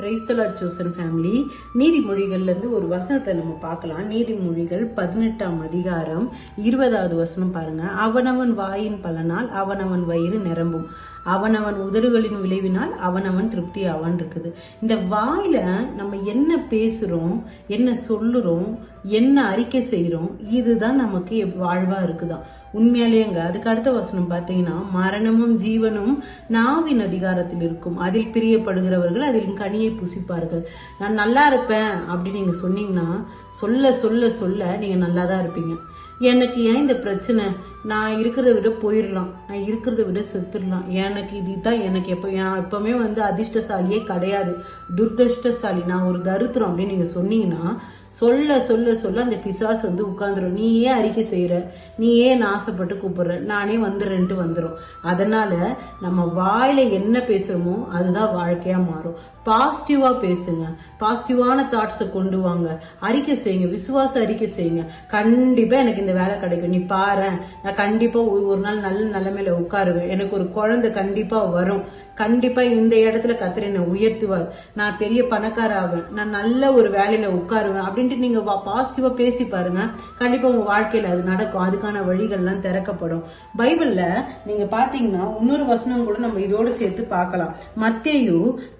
Praise the Lord chosen family நீதிமொழிகள்லேருந்து ஒரு வசனத்தை நம்ம பார்க்கலாம். நீதிமொழிகள் பதினெட்டாம் அதிகாரம் இருபதாவது வசனம் பாருங்க. அவனவன் வாயின் பலனால் அவனவன் வயிறு நிரம்பும். அவனவன் உதடுகளின் விளைவினால் அவனவன் திருப்தி அவன் இருக்குது. இந்த வாயில நம்ம என்ன பேசுறோம் என்ன சொல்லுறோம் என்ன அறிக்கை செய்கிறோம் இதுதான் நமக்கு வாழ்வாக வாழ்வா இருக்குதாம் உண்மையாலேங்க அதுக்கு அடுத்த வசனம் பார்த்தீங்கன்னா மரணமும் ஜீவனும் நாவின் அதிகாரத்தில் இருக்கும். அதில் பிரியப்படுகிறவர்கள் அதில் கனியை புசிப்பார்கள். நான் நல்லா இருப்பேன் அப்படின்னு நீங்க சொன்னீங்கன்னா சொல்ல சொல்ல சொல்ல நீங்க நல்லா தான் இருப்பீங்க. எனக்கு ஏன் இந்த பிரச்சனை? நான் இருக்கிறத விட போயிடலாம். நான் இருக்கிறத விட செத்துடலாம். எனக்கு இதுதான் எனக்கு எப்போ நான் எப்பவுமே வந்து அதிர்ஷ்டசாலியே கிடையாது. துர்தஷ்டசாலி நான் ஒரு தருத்திரம் அப்படின்னு நீங்க சொன்னீங்கன்னா சொல்ல சொல்ல சொல்ல அந்த பிசாஸ் வந்து உட்காந்துரும் நீ ஏன் அறிக்கை செய்கிற நீ ஏன் ஆசைப்பட்டு கூப்பிடுற? நானே வந்துடுறேன்ட்டு வந்துடும் அதனால் நம்ம வாயில் என்ன பேசுகிறோமோ அதுதான் வாழ்க்கையாக மாறும். பாசிட்டிவாக பேசுங்க. பாசிட்டிவான தாட்ஸை கொண்டு வாங்க. அறிக்கை செய்யுங்க. விசுவாச அறிக்கை செய்யுங்க. கண்டிப்பாக எனக்கு இந்த வேலை கிடைக்கும். நீ பாரு. நான் கண்டிப்பாக ஒரு ஒரு நாள் நல்ல நிலைமையில உட்காருவேன். எனக்கு ஒரு குழந்தை கண்டிப்பாக வரும். கண்டிப்பாக இந்த இடத்துல கத்திர என்னை உயர்த்துவார். நான் பெரிய பணக்கார ஆவேன். நான் நல்ல ஒரு வேலையில் உட்காருவேன். அப்படி அப்படின்ட்டு நீங்க பாசிட்டிவா பேசி பாருங்க. கண்டிப்பா உங்க வாழ்க்கையில அது நடக்கும். அதுக்கான வழிகள்லாம் திறக்கப்படும். பைபிள்ல நீங்க பாத்தீங்கன்னா இன்னொரு வசனம் கூட நம்ம இதோடு சேர்த்து பார்க்கலாம். மத்தேயு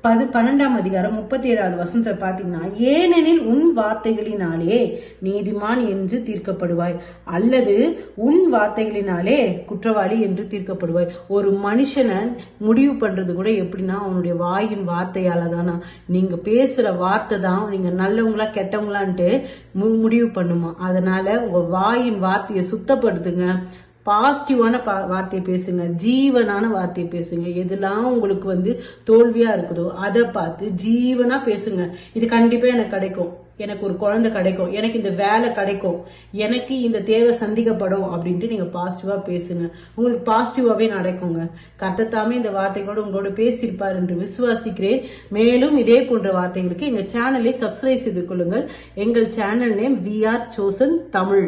பது பன்னெண்டாம் அதிகாரம் முப்பத்தி ஏழாவது வசனத்துல பாத்தீங்கன்னா ஏனெனில் உன் வார்த்தைகளினாலே நீதிமான் என்று தீர்க்கப்படுவாய் அல்லது உன் வார்த்தைகளினாலே குற்றவாளி என்று தீர்க்கப்படுவாய். ஒரு மனுஷனை முடிவு பண்றது கூட எப்படின்னா அவனுடைய வாயின் வார்த்தையால தானா நீங்க பேசுற வார்த்தை தான் நீங்க நல்லவங்களா கெட்டவங்களா மு- முடிவு பண்ணுமா. அதனால உங்க வாயின் வார்த்தையை சுத்தப்படுத்துங்க. பாசிட்டிவான பா வார்த்தையை பேசுங்க. ஜீவனான வார்த்தையை பேசுங்க. எதெல்லாம் உங்களுக்கு வந்து தோல்வியாக இருக்குதோ அதை பார்த்து ஜீவனாக பேசுங்க. இது கண்டிப்பாக எனக்கு கிடைக்கும். எனக்கு ஒரு குழந்தை கிடைக்கும். எனக்கு இந்த வேலை கிடைக்கும். எனக்கு இந்த தேவை சந்திக்கப்படும் அப்படின்ட்டு நீங்கள் பாசிட்டிவாக பேசுங்க. உங்களுக்கு பாசிட்டிவாகவே நடக்குங்க. கத்தத்தாமே இந்த வார்த்தைகளோடு உங்களோட பேசியிருப்பார் என்று விசுவாசிக்கிறேன். மேலும் இதே போன்ற வார்த்தைகளுக்கு எங்கள் சேனலை சப்ஸ்கிரைப் செய்து கொள்ளுங்கள். எங்கள் channel name we are chosen Tamil